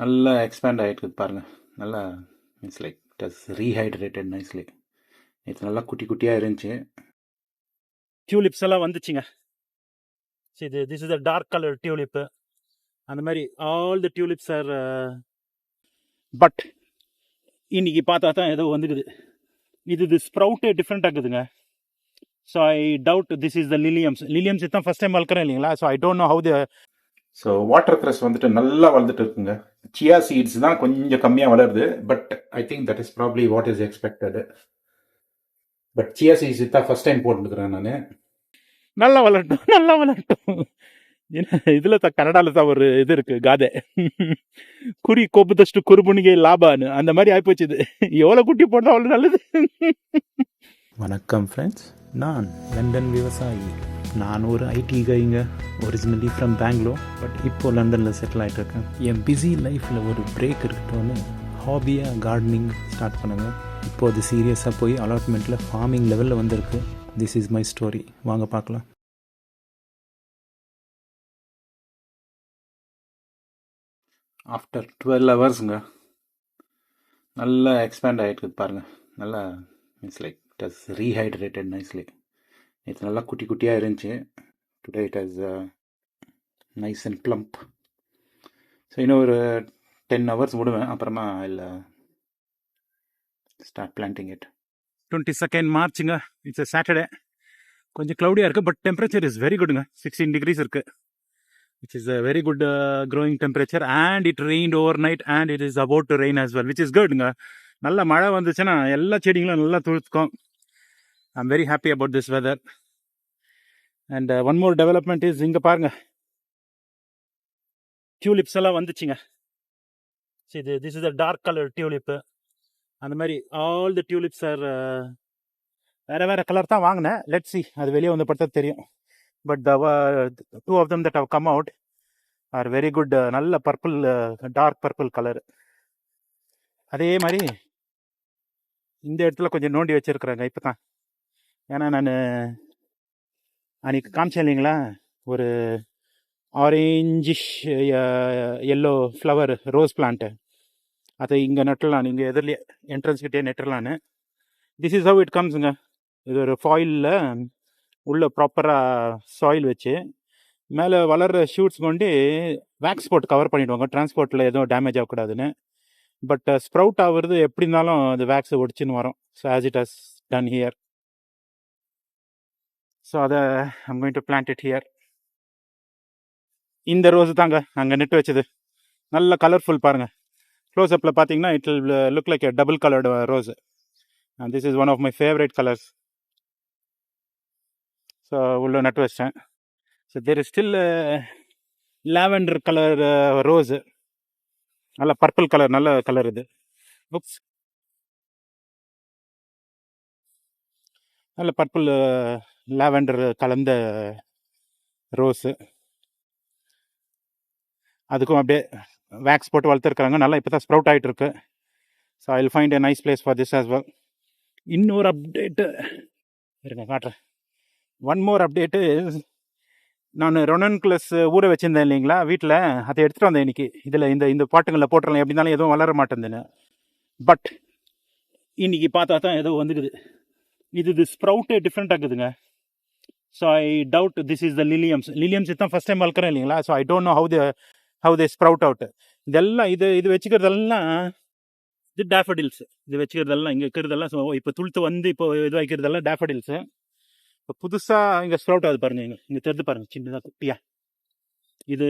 நல்லா எக்ஸ்பேண்ட் ஆகிட்டு பாருங்க. நல்லா means like it has rehydrated nicely இது நல்லா குட்டி குட்டியாக இருந்துச்சு. டியூலிப்ஸ் எல்லாம் வந்துச்சுங்க. சரி இது this is a dark colour tulip அந்த மாதிரி all the tulips are but இன்னைக்கு பார்த்தா தான் ஏதோ வந்துக்குது. இது இது ஸ்ப்ரவுட்டே டிஃப்ரெண்ட் ஆகுதுங்க so I doubt this is the liliums liliums தான் ஃபஸ்ட் டைம் வளர்க்குறேன் இல்லைங்களா? So I don't know how the so watercress வந்துட்டு நல்லா வளர்ந்துட்டு இருக்குங்க. சியா சீட்ஸ் தான் கொஞ்சம் கம்மியாக வளருது. But I think that is probably what is expected but chia seeds தான் ஃபர்ஸ்ட் டைம் போட்டுருக்கிறேன் நான். நல்லா வளரட்டும் நல்லா வளரட்டும். இதில் தான் கன்னடாவில் தான் ஒரு இது இருக்கு காதை. குறி கொப்புதಷ್ಟು குறுபுணிகை லாபான்னு. அந்த மாதிரி ஆயிப்போச்சு இது எவ்வளோ குட்டி போட்டால் அவ்வளோ நல்லது? வணக்கம் ஃப்ரெண்ட்ஸ் நான் லண்டன் விவசாயி. நான் ஒரு ஐடி கைங்க ஒரிஜினலி ஃப்ரம் பெங்களூர் பட் இப்போ லண்டனில் செட்டில் ஆகிட்டுருக்கேன் என் பிஸி லைஃப்பில் ஒரு பிரேக் இருக்கட்டும்னு ஹாபியாக கார்டனிங் ஸ்டார்ட் பண்ணுங்கள் இப்போ அது சீரியஸாக போய் அலாட்மெண்ட்டில் ஃபார்மிங் லெவலில் வந்திருக்கு. திஸ் இஸ் மை ஸ்டோரி வாங்க பார்க்கலாம். ஆஃப்டர் டுவெல் ஹவர்ஸுங்க நல்லா எக்ஸ்பேண்ட் ஆகிட்டு பாருங்கள் நல்லா means like it has rehydrated nicely இது நல்லா குட்டி குட்டியாக இருந்துச்சு. Today it has nice and plump so இன்னும் ஒரு டென் ஹவர்ஸ் விடுவேன். அப்புறமா இல்லை start planting it twenty second மார்ச்சுங்க it's Saturday கொஞ்சம் க்ளவுடியாக இருக்குது பட் டெம்பரேச்சர் இஸ் வெரி குட்ங்க சிக்ஸ்டீன் டிகிரிஸ் இருக்குது which is a very good growing temperature and it rain overnight and it is about to rain as well which is குட்ங்க நல்ல மழை வந்துச்சுன்னா எல்லா செடிங்களும் நல்லா துளுத்துக்கும். I am very happy about this weather and one more development is இங்கே பாருங்க. Tulips எல்லாம் வந்துச்சுங்க. சரி இது this is a dark colour tulip அந்த மாதிரி ஆல் த டியூலிப்ஸ் ஆர் வேறு வேறு கலர் தான் வாங்கினேன். லெட் சி அது வெளியே வந்து பார்த்தா தெரியும். But the two of them that have come out are very good நல்ல பர்பிள் டார்க் பர்பிள் கலர் அதே மாதிரி இந்த இடத்துல கொஞ்சம் நோண்டி வச்சுருக்குறாங்க இப்போ தான் ஏன்னா நான் அன்றைக்கி காமிச்சேன் இல்லைங்களா? ஒரு orangish yellow flower rose plant அதை இங்கே நட்டலாம் இங்கே எதிரிலே என்ட்ரன்ஸ் கிட்டே திஸ் இஸ் ஹவ் இட் கம்ஸுங்க இது ஒரு ஃபாயிலில் உள்ள ப்ராப்பராக சாயில் வச்சு மேலே வளர்கிற ஷூட்ஸ் கொண்டு வேக்ஸ் போட்டு கவர் பண்ணிவிடுவாங்க டிரான்ஸ்போர்ட்டில் எதுவும் டேமேஜ் ஆகக்கூடாதுன்னு. பட் ஸ்ப்ரவுட் uh, ஆகுறது எப்படி இருந்தாலும் அது வேக்ஸ் ஒடிச்சுன்னு வரும். So as it has done here so அதை I'm going to plant it here இந்த ரோஸ் தாங்க அங்கே நெட்டு வச்சது. நல்ல கலர்ஃபுல் பாருங்கள் க்ளோஸ்அப்பில் பார்த்தீங்கன்னா it will look like a double coloured rose this is one of my favourite colours so உள்ள நட்டு வச்சிட்டேன் so there is still lavender colour rose நல்ல பர்பிள் கலர் நல்ல கலர் இது. புக்ஸ் நல்ல பர்பிள் லாவெண்டர் கலந்த ரோஸு. அதுக்கும் அப்படியே வேக்ஸ் போட்டு வளர்த்துருக்குறாங்க. நல்லா இப்போ தான் ஸ்ப்ரவுட் ஆகிட்டு இருக்கு so I will find a nice place for this as well இன்னொரு அப்டேட்டு இருங்க காட்டுறேன். ஒன் மோர் அப்டேட்டு நான் ரொனன் கிளஸ் ஊற வச்சுருந்தேன் இல்லைங்களா? வீட்டில் அதை எடுத்துகிட்டு வந்தேன் இன்றைக்கி இதில் இந்த இந்த பாட்டுங்களில் போட்டுடலாம் எப்படி எதுவும் வளர மாட்டேங்குதுன்னு பட் இன்றைக்கி பார்த்தா தான் ஏதோ வந்துக்குது. இது இது ஸ்ப்ரவுட்டே டிஃப்ரெண்ட் ஆகுதுங்க so I doubt this is the liliums liliums தான் ஃபஸ்ட் டைம் வளர்க்குறேன் இல்லைங்களா? So I don't know how the how they sprout out இதெல்லாம் இது இது வச்சுக்கிறதெல்லாம் இது டேஃபடில்ஸ் இது வச்சுக்கிறதெல்லாம் இங்கே இருக்கிறதெல்லாம் ஸோ இப்போ துளுத்து வந்து இப்போ இது வைக்கிறதெல்லாம் டேஃபடில்ஸு இப்போ புதுசாக இங்கே ஸ்ப்ரவுட் ஆகுது பாருங்கள் இங்கே இங்கே தெரிஞ்சு பாருங்கள் சின்னதாக குட்டியா. இது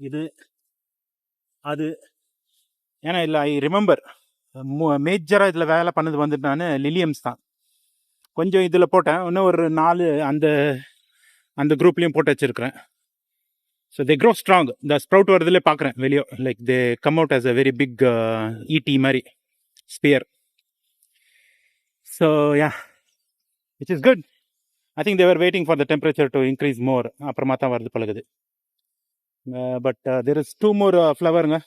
இது அது ஏன்னா இல்லை ஐ ரிமெம்பர் மேஜராக இதில் வேலை பண்ணது வந்துட்டு நான் லிலியம்ஸ் தான். கொஞ்சம் இதில் போட்டேன். இன்னும் ஒரு நாலு அந்த அந்த குரூப்லேயும் போட்டு வச்சுருக்கிறேன். ஸோ தே க்ரோ ஸ்ட்ராங் இந்த ஸ்ப்ரவுட் வரதுலேயே பார்க்குறேன் வெளியோ. Like they come out as a very big ஈட்டி மாதிரி spear so yeah which is good I think they're waiting for the temperature to increase more அப்புறமா தான் வருது பழகுது. But there is two more ஃப்ளவருங்க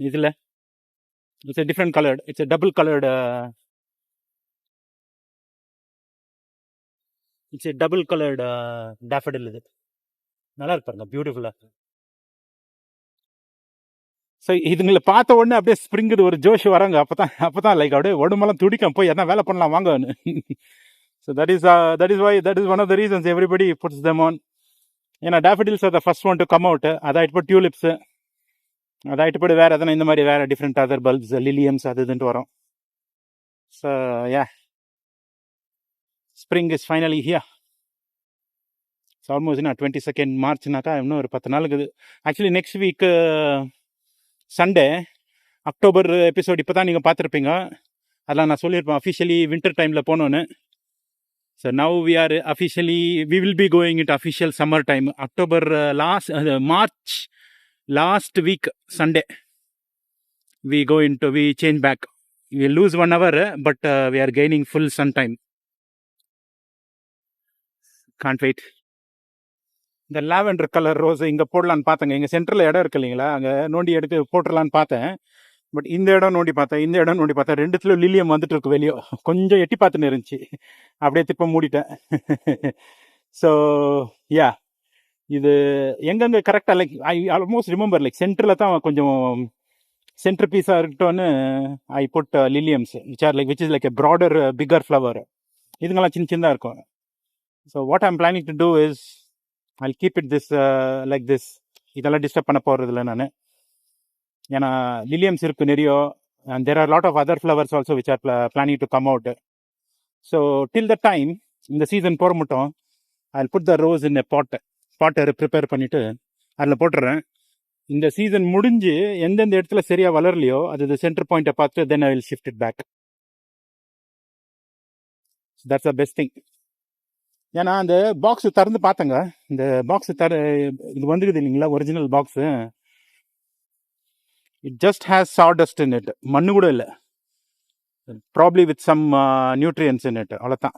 இதில். It's a different coloured it's a double coloured it's a double coloured daffodil இது. நல்லா இருப்பாருங்க பியூட்டிஃபுல்லாக so இதுங்களை பார்த்த உடனே அப்படியே ஸ்ப்ரிங்குது ஒரு ஜோஷ் வராங்க. அப்போ தான் அப்போ தான் லைக் அப்படியே உடம்பெல்லாம் துடிக்கும். போய் எதனா வேலை பண்ணலாம் வாங்கன்னு. So that is that is why that is one of the reasons everybody puts them on ஏன்னா டேஃபடில்ஸ் அதை the one to come out அதாயிட்டு போய் டியூலிப்ஸு அதாயிட்டு போய் வேறு எதனா இந்த மாதிரி வேறு டிஃப்ரெண்ட் அதர் பல்ப்ஸ் லிலியம்ஸ் அது இதுன்ட்டு வரும். ஸோ ஏன் spring is finally here so almost நான் டுவெண்ட்டி செகண்ட் மார்ச்னாக்கா இன்னும் ஒரு பத்து நாளுக்கு actually next week Sunday October episode இப்போ தான் நீங்கள் பார்த்துருப்பீங்க. அதெல்லாம் நான் சொல்லியிருப்பேன். அஃபிஷியலி வின்டர் டைமில் போனோன்னு. So now we are officially we will be going it official summer time October last March last week Sunday we go in to we change back we lose one hour but we are gaining full sun time can't wait இந்த lavender colour rose இங்கே போடலான்னு பார்த்தேங்க. எங்கள் சென்டரில் இடம் இருக்கு இல்லைங்களா? அங்கே நோண்டி எடுத்து போட்டுடலான்னு பார்த்தேன். பட் இந்த இடம் நோண்டி பார்த்தேன். இந்த இடம் நோண்டி பார்த்தேன். ரெண்டுத்துல லில்லியம் வந்துட்டு இருக்கு வெளியே. கொஞ்சம் எட்டி பார்த்துன்னு இருந்துச்சு அப்படியே திருப்ப மூடிட்டேன். ஸோ யா இது எங்கெங்கே கரெக்டாக like I almost remember like சென்டரில் தான் கொஞ்சம் சென்டர் பீஸாக இருக்கட்டும்னு I put liliums which are like which is like a broader bigger flower இதுங்கெல்லாம் சின்ன சின்னதாக இருக்கும். So what I'm planning to do is I keep it this like this இதெல்லாம் டிஸ்டர்ப் பண்ண போகிறதில்ல நான். ஏன்னா லிலியம்ஸ் இருக்கு நிறைய and there are lot of other flowers also which are planning to come out so till the time இந்த season போகிற மட்டும் ஐ புட் த ரோஸ் இன் எ பாட்டை பாட்டை ப்ரிப்பேர் பண்ணிவிட்டு அதில் போட்டுறேன். இந்த சீசன் முடிஞ்சு எந்தெந்த இடத்துல சரியாக வளரலையோ அது சென்டர் பாயிண்ட்டை பார்த்து then I will shift it back that's a best thing ஏன்னா அந்த பாக்ஸ் திறந்து பார்த்தேங்க. இந்த பாக்ஸ் தர இது வந்துருக்குது இல்லைங்களா original box it just has sawdust in it மண்ணு கூட இல்லை. Probably with some nutrients in it அவ்வளோதான்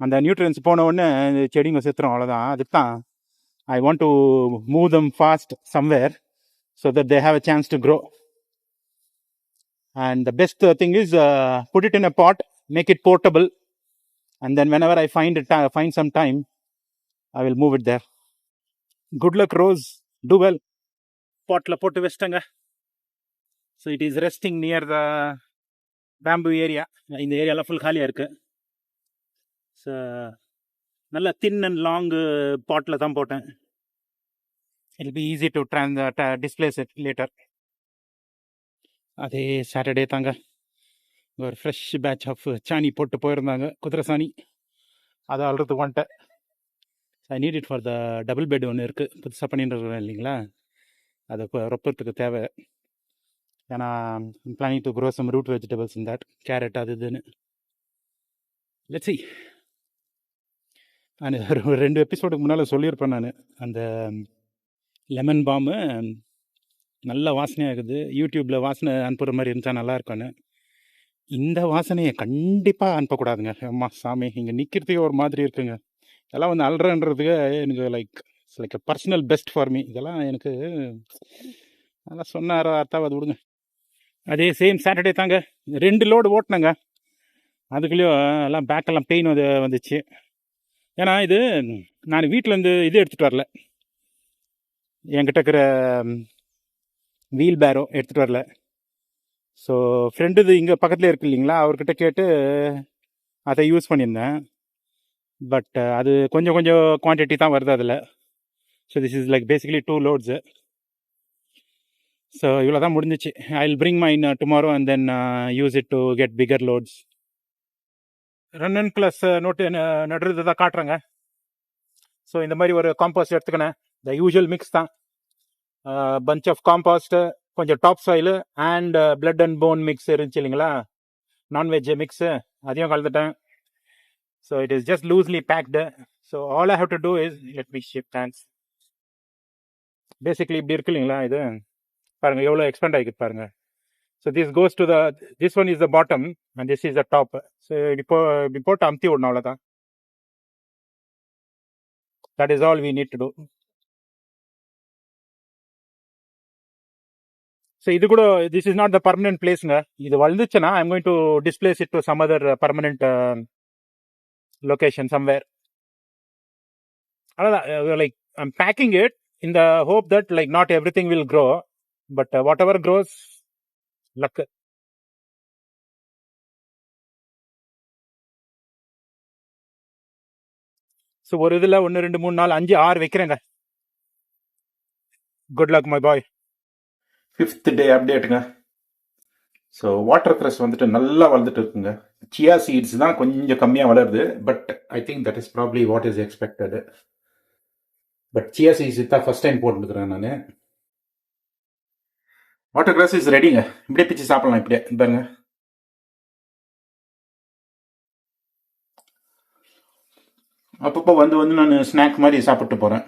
அந்த நியூட்ரியன்ஸ் போன உடனே இந்த செடிங்க சித்திரம். அவ்வளோதான் அதுக்கு தான் I want to move them fast somewhere so that they have a chance to grow and the best thing is put it in a pot make it portable and then whenever I find it, find some time, I will move it there. Good luck, Rose. Do well. பாட்டில் போட்டு வச்சிட்டங்க so it is resting near the bamboo area இந்த ஏரியாலாம் full காலியாக இருக்குது so நல்ல தின் and long பாட்டில் தான் போட்டேன் இட் பி ஈஸி டு ட்ரான் டிஸ்பிளேஸ் இட் லேட்டர் அதே சாட்டர்டே தாங்க ஒரு ஃப்ரெஷ் பேட்ச் ஆஃப் சாணி போட்டு போயிருந்தாங்க. குதிரை சாணி. அதை அழுறதுக்கு வந்துட்டேன். I need it for the double bed ஒன்று இருக்குது புதுசாக பண்ணிட்டு இல்லைங்களா? அதை இப்போ ரொப்பத்துக்கு தேவை. ஏன்னா planning to grow some root vegetables in that carrot அது இதுன்னு. லெட்ஸி நான் ஒரு ரெண்டு எபிசோடுக்கு முன்னால் சொல்லியிருப்பேன் நான். அந்த லெமன் பாம்பு நல்ல வாசனையாக இருக்குது யூடியூப்பில் வாசனை அனுப்புகிற மாதிரி இருந்தால் நல்லா இருக்கும்னு. இந்த வாசனையை கண்டிப்பாக அனுப்பக்கூடாதுங்க. அம்மா சாமி இங்கே நிற்கிறதுக்கே ஒரு மாதிரி இருக்குங்க. இதெல்லாம் வந்து அல்றன்றதுக்கு எனக்கு like it's like personal best for me இதெல்லாம் எனக்கு அதெல்லாம் சொன்னார் அர்த்தாவது விடுங்க. அதே சேம் சாட்டர்டே தாங்க. ரெண்டு லோடு ஓட்டினங்க. அதுக்குள்ளேயும் எல்லாம் பேக்கெல்லாம் பெயின் வந்து வந்துச்சு. ஏன்னா இது நான் வீட்டிலேருந்து இது எடுத்துகிட்டு வரல. என்கிட்ட இருக்கிற வீல் பேரோ எடுத்துகிட்டு வரல. ஸோ ஃப்ரெண்டு இது இங்கே பக்கத்தில் இருக்கு இல்லைங்களா? அவர்கிட்ட கேட்டு அதை யூஸ் பண்ணியிருந்தேன். பட் அது கொஞ்சம் கொஞ்சம் குவான்டிட்டி தான் வருது அதில். So this is like basically two loads so இவ்வளோ தான் முடிஞ்சிச்சு I will bring mine tomorrow and then use it to get bigger loads run and plus note நடுறது தான் காட்டுறேங்க. ஸோ இந்த மாதிரி ஒரு காம்போஸ்ட் எடுத்துக்கினேன். த யூஷுவல் மிக்ஸ் தான். பஞ்ச் ஆஃப் காம்போஸ்ட்டு கொஞ்சம் top soil and blood and bone mix இருந்துச்சு இல்லைங்களா? நான்வெஜ் மிக்ஸு அதையும் கலந்துட்டேன். So it is just loosely packed so all I have to do is let me ship thanks basically இப்படி இருக்கு இல்லைங்களா இது? பாருங்க எவ்வளோ எக்ஸ்பெண்ட் ஆகிருக்கு பாருங்க. So this goes to the this one is the bottom and this is the top so இப்போ இப்படி போட்டு அமுத்தி விடணும் அவ்வளோதான் that is all we need to do so இது கூட this is not the permanent பிளேஸுங்க இது வளர்ந்துச்சுன்னா I'm going to displace it to some other permanent location somewhere அவ்வளோதான் லைக் ஐம் பேக்கிங் இட் இந்த hope that like not everything will grow but whatever grows luck so ஒரு இதில் ஒன்று ரெண்டு மூணு நாலு அஞ்சு ஆறு வைக்கிறேங்க. Good luck my boy fifth day அப்டேட்டுங்க so water கிரஸ் வந்துட்டு நல்லா வளர்ந்துட்டு இருக்குங்க. சியா சீட்ஸ் தான் கொஞ்சம் கம்மியாக வளருது. But I think that is probably what is expected but chia seeds தான் ஃபர்ஸ்ட் டைம் போட்டுருக்குறேன் நான். வாட்டர் கிராஸ் இஸ் ரெடிங்க இப்படியே பிச்சு சாப்பிடலாம் இப்படியே. பாருங்க அப்பப்போ வந்து வந்து நான் ஸ்நாக் மாதிரி சாப்பிட்டு போகிறேன்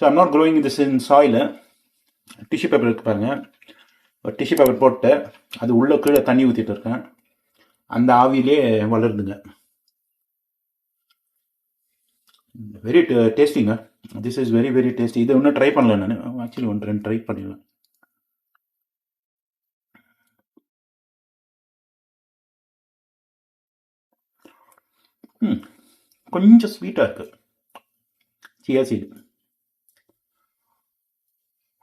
so I'm not growing this in soil tissue paper இருக்கு பாருங்க. ஒரு டிஷ்யூ பேப்பர் போட்டு அது உள்ளே கீழே தண்ணி ஊற்றிட்டு இருக்கேன். அந்த ஆவியிலே வளருதுங்க. Very டேஸ்டிங்க this is very very tasty இதை இன்னும் ட்ரை பண்ணல நான். ஆக்சுவலி ஒன்று ரெண்டு ட்ரை பண்ணிடலாம் ம். கொஞ்சம் ஸ்வீட்டாக இருக்குது சியா சீடு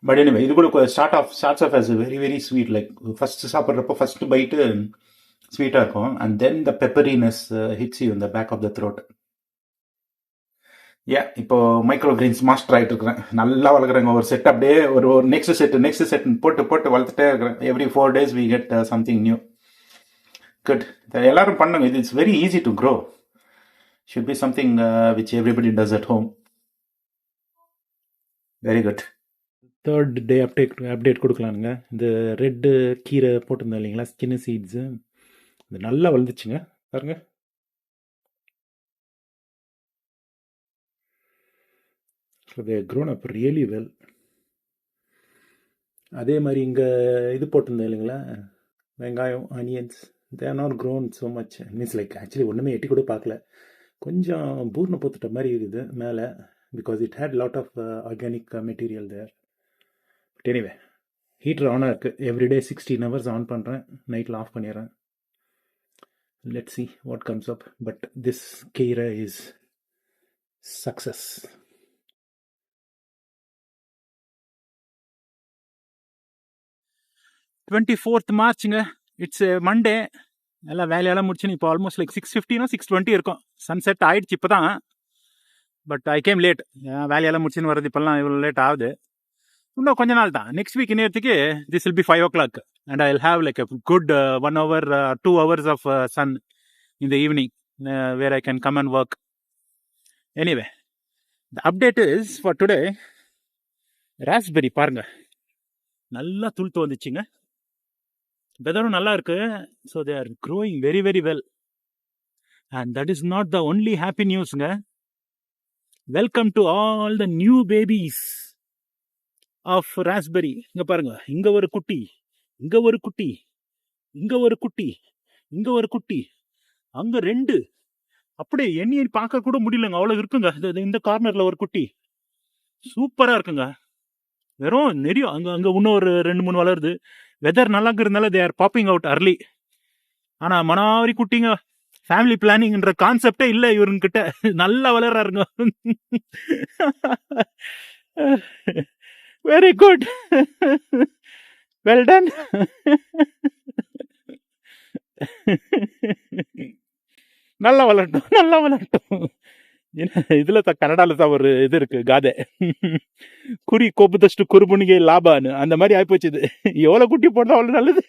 பட் எனிவே இது கூட start off starts off as very very sweet like first சாப்பிட்றப்போ first bite ஸ்வீட்டாக இருக்கும். And then the pepperiness hits you இந்த பேக் ஆஃப் த த்ரோட் ஏ இப்போ மைக்ரோ கிரீன்ஸ் மாஸ்டர் ஆகிட்டு இருக்கிறேன். நல்லா வளர்க்குறேங்க. ஒரு செட் அப்படியே ஒரு ஒரு நெக்ஸ்ட் செட் நெக்ஸ்ட் செட் போட்டு போட்டு வளர்த்துட்டே இருக்கிறேன். Every four days we get something new good எல்லாரும் பண்ணுங்க. இது it's very easy to grow should be something which everybody does at home very good third day update update கொடுக்கலானுங்க. இந்த red கீரை போட்டிருந்தோம் இல்லைங்களா? ஸ்கின்னு சீட்ஸு இது நல்லா வளர்ந்துச்சுங்க. பாருங்க. So they grown up really well அதே மாதிரி இங்கே இது போட்டிருந்தோம் இல்லைங்களா? வெங்காயம் onions they are not grown so much means like actually ஒன்றுமே எட்டி கூட பார்க்கல. கொஞ்சம் பூர்ண போத்துட்ட மாதிரி இருக்குது மேலே because it had lot of organic material there anyway heater ஆனாக இருக்குது every day sixteen hours on பண்ணுறேன் நைட்டில் ஆஃப் பண்ணிடுறேன். Let see what comes up but this கீரை இஸ் சக்ஸஸ் டுவெண்ட்டி ஃபோர்த் மார்ச்சுங்க இட்ஸ் மண்டே எல்லாம் வேலையெல்லாம் முடிச்சுன்னு இப்போ ஆல்மோஸ்ட் லைக் சிக்ஸ் ஃபிஃப்டினா சிக்ஸ் டுவெண்ட்டி இருக்கும். சன்செட் ஆயிடுச்சு இப்போ தான் பட் ஐ கேம் லேட் வேலையெல்லாம் முடிச்சுன்னு வரது இப்போல்லாம் இவ்வளோ லேட் ஆகுது. இன்னும் கொஞ்ச நாள் தான் நெக்ஸ்ட் வீக் நேரத்துக்கு this will be five o'clock and I have like a good one hour two hours of sun இந்த evening where I can come and work anyway the update is for today raspberry today பாருங்க. நல்லா துளுத்து வந்துச்சுங்க வெதரும் நல்லா இருக்கு. So they are growing very very well and that is not the only happy நியூஸுங்க welcome to all the new babies of raspberry இங்கே பாருங்க. இங்கே ஒரு குட்டி. இங்கே ஒரு குட்டி. இங்கே ஒரு குட்டி. இங்கே ஒரு குட்டி. அங்கே ரெண்டு. அப்படியே எண்ணி பார்க்க கூட முடியலங்க. அவ்வளோ இருக்குங்க. இது இந்த கார்னரில் ஒரு குட்டி. சூப்பராக இருக்குங்க. வெறும் நெறியும் அங்கே அங்கே இன்னும் ஒரு ரெண்டு மூணு வளருது. வெதர் நல்லா இருக்கிறதுனால they are popping out early ஆனால் மனாவரி குட்டிங்க ஃபேமிலி பிளானிங்ன்ற கான்செப்டே இல்லை இவருங்கிட்ட. நல்லா வளர்றாருங்க. வெரி குட் வெல் டன் நல்லா வளரட்டும் நல்லா வளரட்டும். இதில் இதுல தான் கன்னடால தான் ஒரு இது இருக்குது காதை. குறி கோபுதஷ்டு குறுபுணிகை லாபான்னு. அந்த மாதிரி ஆகிப்போச்சு இது. எவ்வளோ குட்டி போட்டால் அவ்வளோ நல்லது?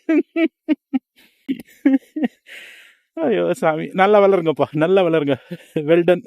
ஐயோ சாமி. நல்லா வளருங்கப்பா. நல்லா வளருங்க. வெல்டன்